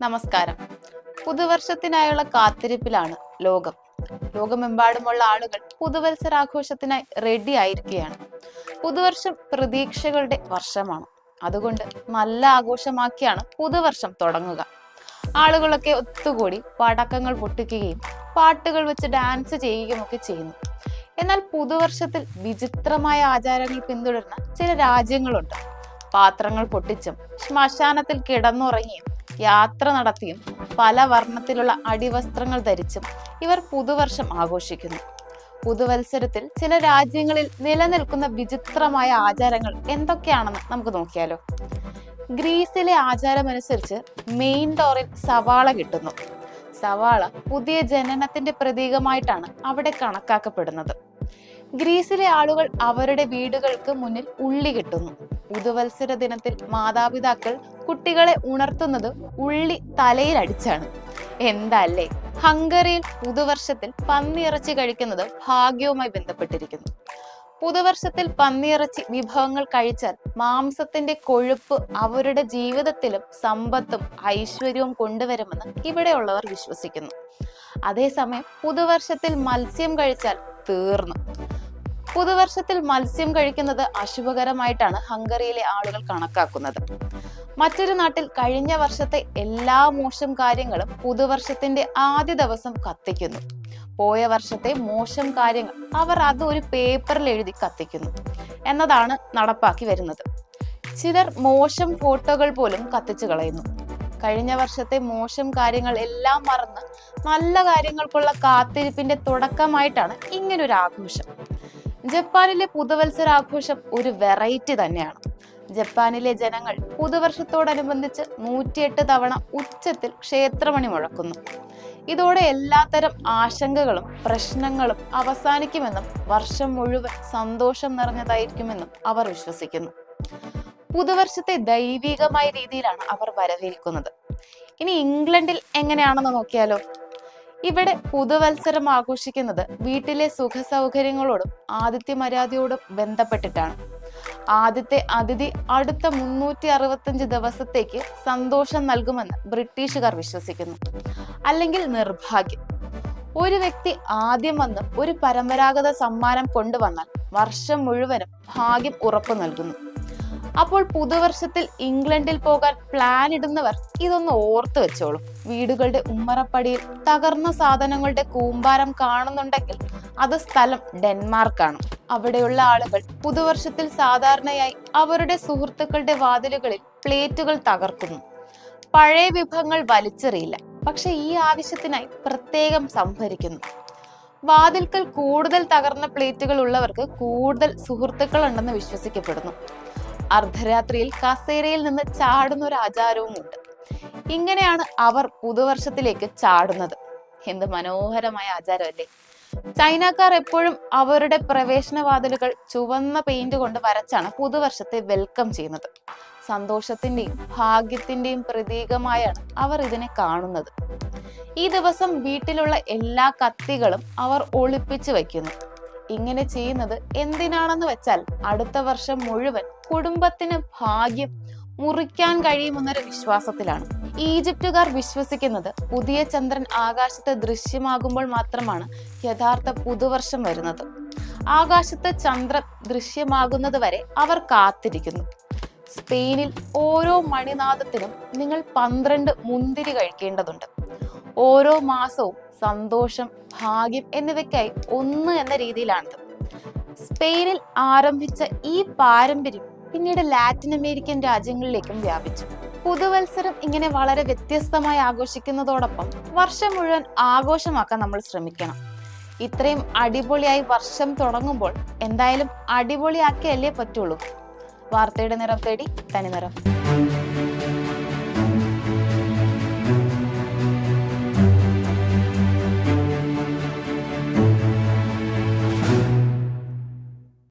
നമസ്കാരം. പുതുവർഷത്തിനായുള്ള കാത്തിരിപ്പിലാണ് ലോകം. ലോകമെമ്പാടുമുള്ള ആളുകൾ പുതുവത്സരാഘോഷത്തിനായി റെഡി ആയിരിക്കുകയാണ്. പുതുവർഷം പ്രതീക്ഷകളുടെ വർഷമാണ്. അതുകൊണ്ട് നല്ല ആഘോഷമാക്കിയാണ് പുതുവർഷം തുടങ്ങുക. ആളുകളൊക്കെ ഒത്തുകൂടി പടക്കങ്ങൾ പൊട്ടിക്കുകയും പാട്ടുകൾ വെച്ച് ഡാൻസ് ചെയ്യുകയും ഒക്കെ ചെയ്യുന്നു. എന്നാൽ പുതുവർഷത്തിൽ വിചിത്രമായ ആചാരങ്ങൾ പിന്തുടരുന്ന ചില രാജ്യങ്ങളുണ്ട്. പാത്രങ്ങൾ പൊട്ടിച്ചും ശ്മശാനത്തിൽ കിടന്നുറങ്ങിയും യാത്ര നടത്തിയും പല വർണത്തിലുള്ള അടിവസ്ത്രങ്ങൾ ധരിച്ചും ഇവർ പുതുവർഷം ആഘോഷിക്കുന്നു. പുതുവത്സരത്തിൽ ചില രാജ്യങ്ങളിൽ നിലനിൽക്കുന്ന വിചിത്രമായ ആചാരങ്ങൾ എന്തൊക്കെയാണെന്ന് നമുക്ക് നോക്കിയാലോ. ഗ്രീസിലെ ആചാരമനുസരിച്ച് മെയിൻ ഡോറിൽ സവാള കിട്ടുന്നു. സവാള പുതിയ ജനനത്തിന്റെ പ്രതീകമായിട്ടാണ് അവിടെ കണക്കാക്കപ്പെടുന്നത്. ഗ്രീസിലെ ആളുകൾ അവരുടെ വീടുകൾക്ക് മുന്നിൽ ഉള്ളി കിട്ടുന്നു. പുതുവത്സര ദിനത്തിൽ മാതാപിതാക്കൾ കുട്ടികളെ ഉണർത്തുന്നത് ഉള്ളി തലയിൽ അടിച്ചാണ്. എന്തല്ലേ? ഹംഗറിയിൽ പുതുവർഷത്തിൽ പന്നിയിറച്ചി കഴിക്കുന്നത് ഭാഗ്യവുമായി ബന്ധപ്പെട്ടിരിക്കുന്നു. പുതുവർഷത്തിൽ പന്നിയിറച്ചി വിഭവങ്ങൾ കഴിച്ചാൽ മാംസത്തിന്റെ കൊഴുപ്പ് അവരുടെ ജീവിതത്തിലും സമ്പത്തും ഐശ്വര്യവും കൊണ്ടുവരുമെന്ന് ഇവിടെയുള്ളവർ വിശ്വസിക്കുന്നു. അതേസമയം പുതുവർഷത്തിൽ മത്സ്യം കഴിച്ചാൽ തീർന്നു. പുതുവർഷത്തിൽ മത്സ്യം കഴിക്കുന്നത് അശുഭകരമായിട്ടാണ് ഹംഗറിയിലെ ആളുകൾ കണക്കാക്കുന്നത്. മറ്റൊരു നാട്ടിൽ കഴിഞ്ഞ വർഷത്തെ എല്ലാ മോശം കാര്യങ്ങളും പുതുവർഷത്തിന്റെ ആദ്യ ദിവസം കത്തിക്കുന്നു. പോയ വർഷത്തെ മോശം കാര്യങ്ങൾ അവർ അത് ഒരു പേപ്പറിൽ എഴുതി കത്തിക്കുന്നു എന്നതാണ് നടപ്പാക്കി വരുന്നത്. ചിലർ മോശം ഫോട്ടോകൾ പോലും കത്തിച്ചു കളയുന്നു. കഴിഞ്ഞ വർഷത്തെ മോശം കാര്യങ്ങൾ എല്ലാം മറന്ന് നല്ല കാര്യങ്ങൾക്കുള്ള കാത്തിരിപ്പിന്റെ തുടക്കമായിട്ടാണ് ഇങ്ങനൊരു ആഘോഷം ജപ്പാനിലെ പുതുവത്സരാഘോഷം ഒരു വെറൈറ്റി തന്നെയാണ്. ജപ്പാനിലെ ജനങ്ങൾ പുതുവർഷത്തോടനുബന്ധിച്ച് നൂറ്റിയെട്ട് തവണ ഉച്ചത്തിൽ ക്ഷേത്രമണി മുഴക്കുന്നു. ഇതോടെ എല്ലാത്തരം ആശങ്കകളും പ്രശ്നങ്ങളും അവസാനിക്കുമെന്നും വർഷം മുഴുവൻ സന്തോഷം നിറഞ്ഞതായിരിക്കുമെന്നും അവർ വിശ്വസിക്കുന്നു. പുതുവർഷത്തെ ദൈവികമായ രീതിയിലാണ് അവർ വരവേൽക്കുന്നത്. ഇനി ഇംഗ്ലണ്ടിൽ എങ്ങനെയാണെന്ന് നോക്കിയാലോ? ഇവിടെ പുതുവത്സരം ആഘോഷിക്കുന്നത് വീട്ടിലെ സുഖ സൗകര്യങ്ങളോടും ആദിത്യ മര്യാദയോടും ബന്ധപ്പെട്ടിട്ടാണ്. ആദ്യത്തെ അതിഥി അടുത്ത മുന്നൂറ്റി അറുപത്തഞ്ച് ദിവസത്തേക്ക് സന്തോഷം നൽകുമെന്ന് ബ്രിട്ടീഷുകാർ വിശ്വസിക്കുന്നു. അല്ലെങ്കിൽ നിർഭാഗ്യം. ഒരു വ്യക്തി ആദ്യം വന്ന് ഒരു പരമ്പരാഗത സമ്മാനം കൊണ്ടുവന്നാൽ വർഷം മുഴുവനും ഭാഗ്യം ഉറപ്പു നൽകുന്നു. അപ്പോൾ പുതുവർഷത്തിൽ ഇംഗ്ലണ്ടിൽ പോകാൻ പ്ലാൻ ഇടുന്നവർ ഇതൊന്ന് ഓർത്തു വെച്ചോളൂ. വീടുകളുടെ ഉമ്മറപ്പടിയിൽ തകർന്ന സാധനങ്ങളുടെ കൂമ്പാരം കാണുന്നുണ്ടെങ്കിൽ അത് സ്ഥലം ഡെൻമാർക്കാണ്. അവിടെയുള്ള ആളുകൾ പുതുവർഷത്തിൽ സാധാരണയായി അവരുടെ സുഹൃത്തുക്കളുടെ വാതിലുകളിൽ പ്ലേറ്റുകൾ തകർക്കുന്നു. പഴയ വിഭവങ്ങൾ വലിച്ചെറിയില്ല. പക്ഷെ ഈ ആവശ്യത്തിനായി പ്രത്യേകം സംഭരിക്കുന്നു. വാതിൽക്കൽ കൂടുതൽ തകർന്ന പ്ലേറ്റുകൾ ഉള്ളവർക്ക് കൂടുതൽ സുഹൃത്തുക്കൾ ഉണ്ടെന്ന് വിശ്വസിക്കപ്പെടുന്നു. അർദ്ധരാത്രിയിൽ കസേരയിൽ നിന്ന് ചാടുന്ന ഒരു ആചാരവുമുണ്ട്. ഇങ്ങനെയാണ് അവർ പുതുവർഷത്തിലേക്ക് ചാടുന്നത്. എന്ത് മനോഹരമായ ആചാരമല്ലേ. ചൈനക്കാർ എപ്പോഴും അവരുടെ പ്രവേശനവാതിലുകൾ ചുവന്ന പെയിന്റ് കൊണ്ട് വരച്ചാണ് പുതുവർഷത്തെ വെൽക്കം ചെയ്യുന്നത്. സന്തോഷത്തിന്റെയും ഭാഗ്യത്തിന്റെയും പ്രതീകമായാണ് അവർ ഇതിനെ കാണുന്നത്. ഈ ദിവസം വീട്ടിലുള്ള എല്ലാ കത്തികളും അവർ ഒളിപ്പിച്ചു വയ്ക്കുന്നു. ഇങ്ങനെ ചെയ്യുന്നത് എന്തിനാണെന്ന് വെച്ചാൽ അടുത്ത വർഷം മുഴുവൻ കുടുംബത്തിന് ഭാഗ്യം മുറിക്കാൻ കഴിയുമെന്നൊരു വിശ്വാസത്തിലാണ്. ഈജിപ്തുകാർ വിശ്വസിക്കുന്നത് പുതിയ ചന്ദ്രൻ ആകാശത്ത് ദൃശ്യമാകുമ്പോൾ മാത്രമാണ് യഥാർത്ഥ പുതുവർഷം വരുന്നത്. ആകാശത്ത് ചന്ദ്രൻ ദൃശ്യമാകുന്നത് വരെ അവർ കാത്തിരിക്കുന്നു. സ്പെയിനിൽ ഓരോ മണിനാദത്തിനും നിങ്ങൾ പന്ത്രണ്ട് മുന്തിരി കഴിക്കേണ്ടതുണ്ട്. ഓരോ മാസവും സന്തോഷം ഭാഗ്യം എന്നിവയ്ക്കായി ഒന്ന് എന്ന രീതിയിലാണിത്. സ്പെയിനിൽ ആരംഭിച്ച ഈ പാരമ്പര്യം പിന്നീട് ലാറ്റിൻ അമേരിക്കൻ രാജ്യങ്ങളിലേക്കും വ്യാപിച്ചു. പുതുവത്സരം ഇങ്ങനെ വളരെ വ്യത്യസ്തമായി ആഘോഷിക്കുന്നതോടൊപ്പം വർഷം മുഴുവൻ ആഘോഷമാക്കാൻ നമ്മൾ ശ്രമിക്കണം. ഇത്രയും അടിപൊളിയായി വർഷം തുടങ്ങുമ്പോൾ എന്തായാലും അടിപൊളിയാക്കിയല്ലേ പറ്റുള്ളൂ. വാർത്തയുടെ നിറം തേടി തനി തനിനിറം